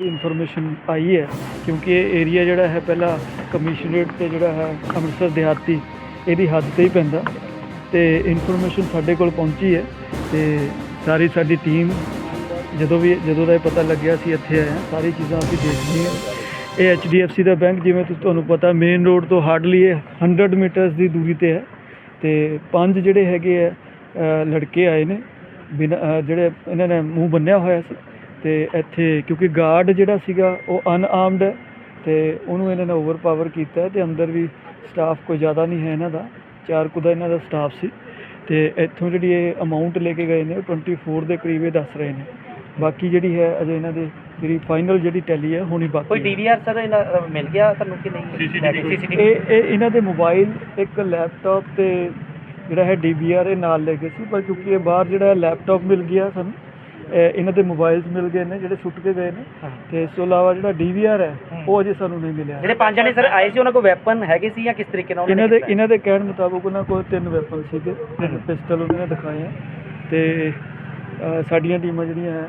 Information ਆਈ ਹੈ, ਕਿਉਂਕਿ ਇਹ ਏਰੀਆ ਜਿਹੜਾ ਹੈ ਪਹਿਲਾਂ ਕਮਿਸ਼ਨਰੇਟ ਤੇ ਜਿਹੜਾ ਹੈ ਅੰਮ੍ਰਿਤਸਰ ਦਿਹਾਤੀ, ਇਹਦੀ ਹੱਦ ਤੇ ਹੀ ਪੈਂਦਾ। ਤੇ ਇਨਫੋਰਮੇਸ਼ਨ ਸਾਡੇ ਕੋਲ ਪਹੁੰਚੀ ਹੈ ਤੇ ਸਾਰੀ ਸਾਡੀ ਟੀਮ ਜਦੋਂ ਵੀ, ਜਦੋਂ ਦਾ ਇਹ ਪਤਾ ਲੱਗਿਆ ਸੀ ਇੱਥੇ ਆਏ ਹਾਂ, ਸਾਰੀ ਚੀਜ਼ਾਂ ਅਸੀਂ ਦੇਖ ਲਈਆਂ ਇਹ HDFC ਦਾ ਬੈਂਕ ਜਿਵੇਂ ਤੁਸੀਂ ਤੁਹਾਨੂੰ ਪਤਾ ਮੇਨ ਰੋਡ ਤੋਂ ਹਾਰਡਲੀ ਇਹ 100 ਮੀਟਰਸ ਦੀ ਦੂਰੀ ਤੇ ਹੈ। ਤੇ ਪੰਜ ਜਿਹੜੇ ਹੈਗੇ ਆ ਲੜਕੇ ਆਏ ਨੇ, ਬਿਨਾਂ ਜਿਹੜੇ ਇਹਨਾਂ ਨੇ ਮੂੰਹ ਬੰਨਿਆ ਹੋਇਆ ਸੀ ਤੇ ਇੱਥੇ ਕਿਉਂਕਿ ਗਾਰਡ ਜਿਹੜਾ ਸੀਗਾ ਉਹ ਅਨਆਰਮਡ ਹੈ ਤੇ ਉਹਨੂੰ ਇਹਨਾਂ ਨੇ ਓਵਰਪਾਵਰ ਕੀਤਾ ਹੈ ਤੇ ਅੰਦਰ ਵੀ ਸਟਾਫ ਕੋਈ ਜ਼ਿਆਦਾ ਨਹੀਂ ਹੈ ਇਹਨਾਂ ਦਾ ਚਾਰ ਕੁ ਦਾ ਇਹਨਾਂ ਦਾ ਸਟਾਫ ਸੀ ਤੇ ਇੱਥੋਂ ਜਿਹੜੀ ਇਹ ਅਮਾਉਂਟ ਲੈ ਕੇ ਗਏ ਨੇ ਉਹ 24 ਦੇ ਕਰੀਬ ਇਹ ਦੱਸ ਰਹੇ ਨੇ। ਬਾਕੀ ਜਿਹੜੀ ਹੈ ਅਜੇ ਇਹਨਾਂ ਦੇ ਜਿਹੜੀ ਫਾਈਨਲ ਜਿਹੜੀ ਟੈਲੀ ਹੈ ਹੋਣੀ ਬਾਕੀ ਕੋਈ। ਡੀਵੀਆਰ ਸਰ ਇਹਨਾਂ ਮਿਲ ਗਿਆ ਤੁਹਾਨੂੰ ਕਿ ਨਹੀਂ? ਇਹ ਇਹ ਇਹਨਾਂ ਦੇ ਮੋਬਾਈਲ ਇੱਕ ਲੈਪਟਾਪ ਤੇ ਜਿਹੜਾ ਹੈ DVR ਇਹ ਨਾਲ ਲੈ ਗਏ ਸੀ ਪਰ ਕਿਉਂਕਿ ਇਹ ਬਾਹਰ ਜਿਹੜਾ ਲੈਪਟਾਪ ਮਿਲ ਗਿਆ ਸਾਨੂੰ ਇਹਨਾਂ ਦੇ ਮੋਬਾਈਲਸ ਮਿਲ ਗਏ ਨੇ ਜਿਹੜੇ ਸੁੱਟ ਕੇ ਗਏ ਨੇ। ਤੇ ਇਸ ਤੋਂ ਇਲਾਵਾ ਜਿਹੜਾ DVR ਹੈ ਉਹ ਅਜੇ ਸਾਨੂੰ ਨਹੀਂ ਮਿਲਿਆ। ਜਿਹੜੇ ਪੰਜ ਜਣੇ ਸਰ ਆਏ ਸੀ ਉਹਨਾਂ ਕੋਲ ਵੈਪਨ ਹੈਗੇ ਸੀ ਜਾਂ ਕਿਸ ਤਰੀਕੇ ਨਾਲ ਇਹਨਾਂ ਦੇ ਇਹਨਾਂ ਦੇ ਕਹਿਣ ਮੁਤਾਬਕ ਉਹਨਾਂ ਕੋਲ ਤਿੰਨ ਵੈਪਨ ਸੀਗੇ ਤਿੰਨ ਪਿਸਟਲ ਉਹਨਾਂ ਨੇ ਦਿਖਾਏ ਆ। ਤੇ ਸਾਡੀਆਂ ਟੀਮਾਂ ਜਿਹੜੀਆਂ ਹੈ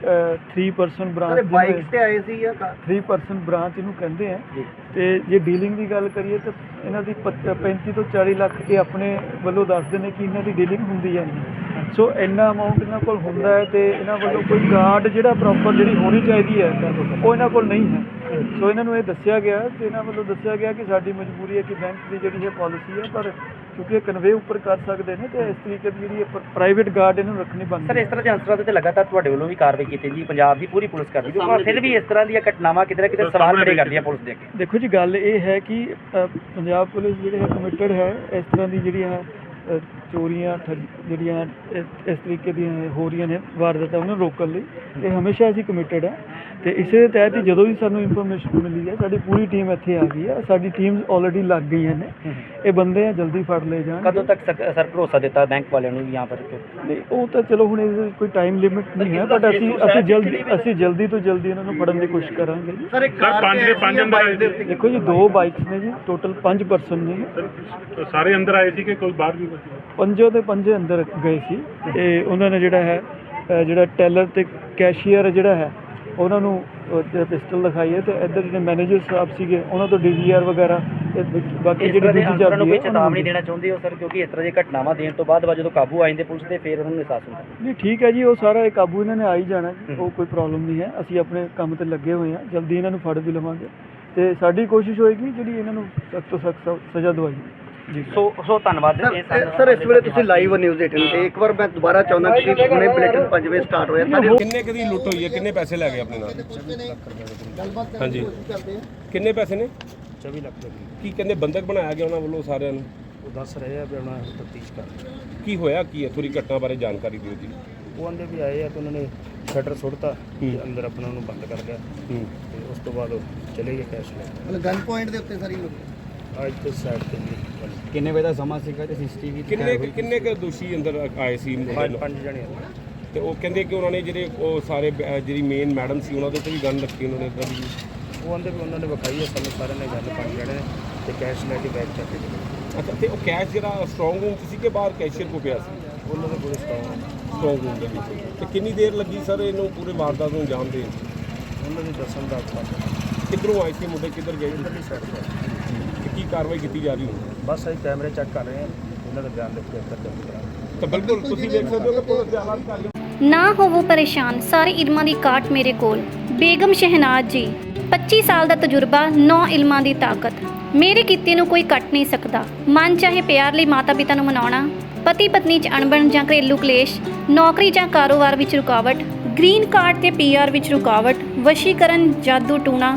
3 ਪਰਸਨ ਬ੍ਰਾਂਚ ਬਾਈਕ ਤੇ ਆਏ ਸੀ ਜਾਂ ਕਾਰ? 3 ਪਰਸਨ ਬ੍ਰਾਂਚ ਇਹਨੂੰ ਕਹਿੰਦੇ ਆ। ਤੇ ਜੇ ਡੀਲਿੰਗ ਦੀ ਗੱਲ ਕਰੀਏ ਤਾਂ ਇਹਨਾਂ ਦੀ ਪੱਚ- 35 ਤੋਂ 40 ਲੱਖ ਇਹ ਆਪਣੇ ਵੱਲੋਂ ਦੱਸਦੇ ਨੇ ਕਿ ਇਹਨਾਂ ਦੀ ਡੀਲਿੰਗ ਹੁੰਦੀ ਹੈ ਨਹੀਂ ਸੋ ਇੰਨਾ ਅਮਾਉਂਟ ਇਹਨਾਂ ਕੋਲ ਹੁੰਦਾ ਹੈ ਤੇ ਇਹਨਾਂ ਵੱਲੋਂ ਕੋਈ ਗਾਰਡ ਜਿਹੜਾ ਪ੍ਰੋਪਰ ਜਿਹੜੀ ਹੋਣੀ ਚਾਹੀਦੀ ਹੈ ਉਹ ਇਹਨਾਂ ਕੋਲ ਨਹੀਂ ਹੈ। ਸੋ ਇਹਨਾਂ ਨੂੰ ਇਹ ਦੱਸਿਆ ਗਿਆ ਤੇ ਇਹਨਾਂ ਵੱਲੋਂ ਦੱਸਿਆ ਗਿਆ ਕਿ ਸਾਡੀ ਮਜਬੂਰੀ ਹੈ ਕਿ ਬੈਂਕ ਦੀ ਜਿਹੜੀ ਇਹ ਪਾਲਿਸੀ ਹੈ ਪਰ ਕਿਉਂਕਿ ਇਹ ਕਨਵੇ ਉੱਪਰ ਕਰ ਸਕਦੇ ਨੇ ਤੇ ਇਸ ਤਰੀਕੇ ਦੀ ਜਿਹੜੀ ਪ੍ਰਾਈਵੇਟ ਗਾਰਡ ਇਹਨੂੰ ਰੱਖਣੀ ਸਰ ਬਣਦੀ ਇਸ ਤਰ੍ਹਾਂ ਦੇ ਅਨਸਰਾਂ ਤੇ ਲਗਾਤਾਰ ਤੁਹਾਡੇ ਵੱਲੋਂ ਵੀ ਕਾਰਵਾਈ ਕੀਤੀ ਜੀ ਪੰਜਾਬ ਦੀ ਪੂਰੀ ਪੁਲਿਸ ਕਰਦੀ ਹੈ। ਪਰ ਫਿਰ ਵੀ ਇਸ ਤਰ੍ਹਾਂ ਦੀਆਂ ਘਟਨਾਵਾਂ ਕਿਤੇ ਨਾ ਕਿਤੇ ਸਵਾਲ ਖੜੇ ਕਰਦੀਆਂ ਪੁਲਿਸ ਦੇ ਅੱਗੇ। ਦੇਖੋ ਜੀ ਗੱਲ ਇਹ ਹੈ ਕਿ ਪੰਜਾਬ ਪੁਲਿਸ ਜਿਹੜੇ ਹੈ ਕਮਿਟਡ ਹੈ ਇਸ ਤਰ੍ਹਾਂ ਦੀ ਜਿਹੜੀਆਂ ਅ, ਚੋਰੀਆਂ ਜਿਹੜੀਆਂ ਇਸ ਤਰੀਕੇ ਦੀਆਂ ਹੋ ਰਹੀਆਂ ਨੇ ਵਾਰਦਾਤਾਂ ਉਹਨਾਂ ਨੂੰ ਰੋਕਣ ਲਈ ਇਹ ਹਮੇਸ਼ਾ ਅਸੀਂ ਕਮਿਟਡ ਹੈ ਤੇ ਇਸੇ ਦੇ ਤਹਿਤ ਜਦੋਂ ਵੀ ਸਾਨੂੰ ਇਨਫੋਰਮੇਸ਼ਨ ਮਿਲੀ ਹੈ ਸਾਡੀ ਪੂਰੀ ਟੀਮ ਇੱਥੇ ਆ ਗਈ ਹੈ। ਸਾਡੀ ਟੀਮ ਆਲਰੇਡੀ ਲੱਗ ਗਈਆਂ ਨੇ। ਇਹ ਬੰਦੇ ਆ ਜਲਦੀ ਫੜ ਲਏ ਜਾਣ ਕਦੋਂ ਤੱਕ ਸਰ ਭਰੋਸਾ ਦਿੱਤਾ ਬੈਂਕ ਵਾਲਿਆਂ ਨੂੰ ਜਾਂ ਯਹਾਂ ਪਰ ਉਹ ਤਾਂ ਚਲੋ ਹੁਣ ਇਹ ਕੋਈ ਟਾਈਮ ਲਿਮਿਟ ਨਹੀਂ ਹੈ ਬਟ ਅਸੀਂ ਅਸੀਂ ਜਲਦੀ ਅਸੀਂ ਜਲਦੀ ਤੋਂ ਜਲਦੀ ਇਹਨਾਂ ਨੂੰ ਫੜਨ ਦੀ ਕੋਸ਼ਿਸ਼ ਕਰਾਂਗੇ ਸਰ ਇੱਕ ਪੰਜ ਦੇ ਪੰਜ ਅੰਦਰ ਆਏ ਸੀ। ਦੇਖੋ ਜੀ ਦੋ ਬਾਈਕਸ ਨੇ ਜੀ ਟੋਟਲ ਪੰਜ ਪਰਸਨ ਨੇ ਸਰ, ਸਾਰੇ ਅੰਦਰ ਆਏ ਸੀ ਕਿ ਕੋਈ ਬਾਹਰ ਵੀ ਕੋਈ? ਪੰਜੋ ਦੇ ਪੰਜੇ ਅੰਦਰ ਗਏ ਸੀ। ਤੇ ਉਹਨਾਂ ਨੇ ਜਿਹੜਾ ਹੈ ਜਿਹੜਾ ਟੈਲਰ ਤੇ ਕੈਸ਼ੀਅਰ ਜਿਹੜਾ ਹੈ ਉਹਨਾਂ ਨੂੰ ਪਿਸਟਲ ਦਿਖਾਈ ਹੈ ਤੇ ਇੱਧਰ ਜਿਹੜੇ ਮੈਨੇਜਰ ਸਾਹਿਬ ਸੀਗੇ ਉਹਨਾਂ ਤੋਂ ਡੀਵੀਆਰ ਵਗੈਰਾ ਤੇ ਬਾਕੀ ਜਿਹੜੀ ਦੇ ਦੂਜੀ ਅਨਸਰਾਂ ਨੂੰ ਚਾਬੀ ਕੋਈ ਉਹਨਾਂ ਚੇਤਾਵਨੀ ਨੂੰ ਦੇਣਾ ਚਾਹੁੰਦੇ ਹੋ ਸਰ? ਕਿਉਂਕਿ ਇਸ ਤਰ੍ਹਾਂ ਦੀਆਂ ਘਟਨਾਵਾਂ ਦੇਣ ਤੋਂ ਬਾਅਦ ਜਦੋਂ ਕਾਬੂ ਆ ਜਾਂਦੇ ਪੁਲਿਸ ਦੇ ਫਿਰ ਉਹਨਾਂ ਨੂੰ ਅਹਿਸਾਸ ਹੁੰਦਾ। ਨਹੀਂ ਠੀਕ ਹੈ ਜੀ ਉਹ ਸਾਰਾ ਇਹ ਕਾਬੂ ਇਹਨਾਂ ਨੇ ਆ ਹੀ ਜਾਣਾ ਉਹ ਕੋਈ ਪ੍ਰੋਬਲਮ ਨਹੀਂ ਹੈ। ਅਸੀਂ ਆਪਣੇ ਕੰਮ ਤੇ ਲੱਗੇ ਹੋਏ ਹਾਂ ਜਲਦੀ ਇਹਨਾਂ ਨੂੰ ਫੜ ਵੀ ਲਵਾਂਗੇ। ਤੇ ਸਾਡੀ ਕੋਸ਼ਿਸ਼ ਹੋਏਗੀ ਜਿਹੜੀ ਇਹਨਾਂ ਨੂੰ ਸਖਤ ਤੋਂ ਸਖਤ ਸਜ਼ਾ ਦਵਾਈ ਸੋ ਸੋ ਧੰਨਵਾਦ ਸਰ ਇਹ ਇਹ- ਸਾਨੂੰ- ਸਰ ਇਸ ਵੇਲੇ ਤੁਸੀਂ ਲਾਈਵ ਨਿਊਜ਼ 18 ਤੇ ਇੱਕ ਵਾਰ ਮੈਂ ਦੁਬਾਰਾ ਚਾਹੁੰਦਾ ਕਿ ਹੁਣੇ ਬੁਲੇਟਿਨ 5 ਵਜੇ ਸਟਾਰਟ ਹੋਇਆ। ਸਾਡੇ ਕਿੰਨੇ ਕਦੀ ਲੁੱਟ ਹੋਈ ਹੈ? ਕਿੰਨੇ ਪੈਸੇ ਲੈ ਗਏ ਆਪਣੇ ਨਾਲ? ਹਾਂਜੀ। ਕਿੰਨੇ ਪੈਸੇ ਨੇ? 24 ਲੱਖ ਦੇ ਕੀ ਕਹਿੰਦੇ ਬੰਦਕ ਬਣਾਇਆ ਗਿਆ ਉਹਨਾਂ ਵੱਲੋਂ ਸਾਰਿਆਂ ਨੂੰ? ਉਹ ਦੱਸ ਰਹੇ ਆ ਵੀ ਉਹਨਾਂ ਤਫਤੀਸ਼ ਕਰ ਰਹੇ ਆ। ਕੀ ਹੋਇਆ? ਕੀ ਹੈ? ਥੋੜੀ ਘਟਨਾ ਬਾਰੇ ਜਾਣਕਾਰੀ ਦਿਓ ਜੀ। ਉਹ ਆਂਦੇ ਵੀ ਆਏ ਆ ਤੇ ਉਹਨਾਂ ਨੇ ਸ਼ਟਰ ਸੁੱਟਤਾ ਤੇ ਅੰਦਰ ਆਪਣਾ ਉਹਨੂੰ ਬੰਦ ਕਰ ਲਿਆ। ਤੇ ਉਸ ਤੋਂ ਬਾਅਦ ਉਹ ਚਲੇ ਗਏ ਕੈਸ਼ ਲੈ ਮਤਲਬ ਗਨ ਪੁਆਇੰਟ ਦੇ ਉੱਤੇ ਸਾਰੀ ਅੱਜ ਤੇ ਸਾਈਡ ਤੇ ਵੀ ਕਿੰਨੇ ਵਜੇ ਦਾ ਸਮਾਂ ਸੀਗਾ ਤੇ ਸੀਸੀਟੀਵੀ ਕਿੰਨੇ ਕੁ- ਕਿੰਨੇ ਕੁ ਦੋਸ਼ੀ ਅੰਦਰ ਆਏ ਸੀ ਪੰਜ ਪੰਜ ਜਣੇ ਆ। ਤੇ ਉਹ ਕਹਿੰਦੇ ਕਿ ਉਹਨਾਂ ਨੇ ਜਿਹੜੇ ਉਹ ਸਾਰੇ ਬ- ਅਹ ਜਿਹੜੀ ਮੇਨ ਮੈਡਮ ਸੀ ਉਹਨਾਂ ਦੇ ਉੱਤੇ ਵੀ ਗਨ ਰੱਖੀ ਉਹਨਾਂ ਨੇ ਇਦਾਂ ਦੀ ਉਹ ਆਂਦੇ ਵੀ ਉਹਨਾਂ ਨੇ ਵਿਖਾਈ ਆ ਸਾਨੂੰ ਸਾਰਿਆਂ ਨੇ ਗੱਲ ਪੰਜ ਜਣੇ ਨੇ ਤੇ ਕੈਸ਼ ਲੈ ਕੇ ਬੈਗ ਚੱਕ ਕੇ ਚਲੇ ਗਏ। ਅੱਛਾ ਤੇ ਉਹ ਕੈਸ਼ ਜਿਹੜਾ ਸਟਰੋਂਗ ਰੂਮ 'ਚ ਸੀ ਕਿ ਬਾਹਰ ਕੈਸ਼ੀਅਰ ਕੋ ਪਿਆ ਸੀ? ਉਹਨਾਂ ਦੇ ਕੋਲ ਸਟਾਕ ਸਟਰੋਂਗ ਰੂਮ ਦੇ ਵਿੱਚ। ਤੇ ਕਿੰਨੀ ਦੇਰ ਲੱਗੀ ਸਰ ਇਹਨੂੰ ਪੂਰੇ ਵਾਰਦਾਤ ਨੂੰ ਅੰਜਾਮ ਦੇਣ? 'ਚ? ਉਹਨਾਂ ਦੇ ਦੱਸਣ ਦਾ ਪਤਾ ਕਿੱਧਰੋਂ ਆਏ ਸੀ ਮੁੰਡੇ ਕਿੱਧਰ ਗਏ? ਇਧਰਲੀ ਸਾਈਡ ਤੇ। ਤੇ ਕੀ ਕਾਰਵਾਈ ਕੀਤੀ ਜਾ ਰਹੀ ਹੁਣ ਬਸ ਅਸੀਂ ਕੈਮਰੇ ਚੈੱਕ ਕਰ ਰਹੇ ਆ ਉਹਨਾਂ ਦਾ ਬਿਆਨ ਲਿਖ ਕੇ ਅੰਦਰ ਦਰਜ ਕਰਾਂਗੇ ਤਾਂ ਬਿਲਕੁਲ ਤੁਸੀਂ ਦੇਖ ਸਕਦੇ ਹੋ ਕਿ ਪੁਲਿਸ ਦੇ ਹਾਲਾਤ ਕਰ ਰਹੀ ਨਾ ਹੋਵੋ ਪਰੇਸ਼ਾਨ ਸਾਰੇ ਇਲਮਾਂ ਦੀ ਕਾਟ ਮੇਰੇ ਕੋਲ। ਬੇਗਮ ਸ਼ਹਿਨਾਜ਼ ਜੀ 25 ਸਾਲ ਦਾ ਤਜਰਬਾ 9 ਇਲਮਾਂ ਦੀ ਤਾਕਤ। ਮੇਰੇ ਕੀਤੇ ਨੂੰ ਕੋਈ ਕੱਟ ਨਹੀਂ ਸਕਦਾ। ਮਨ ਚਾਹੇ ਪਿਆਰ ਲਈ ਮਾਤਾ ਪਿਤਾ ਨੂੰ ਮਨਾਉਣਾ ਪਤੀ ਪਤਨੀ 'ਚ ਅਣਬਣ ਜਾਂ ਘਰੇਲੂ ਕਲੇਸ਼ ਨੌਕਰੀ ਜਾਂ ਕਾਰੋਬਾਰ ਵਿੱਚ ਰੁਕਾਵਟ ਗ੍ਰੀਨ ਕਾਰਡ ਤੇ ਪੀਆਰ ਵਿੱਚ ਰੁਕਾਵਟ ਵਸ਼ੀਕਰਨ ਜਾਦੂ ਟੂਣਾ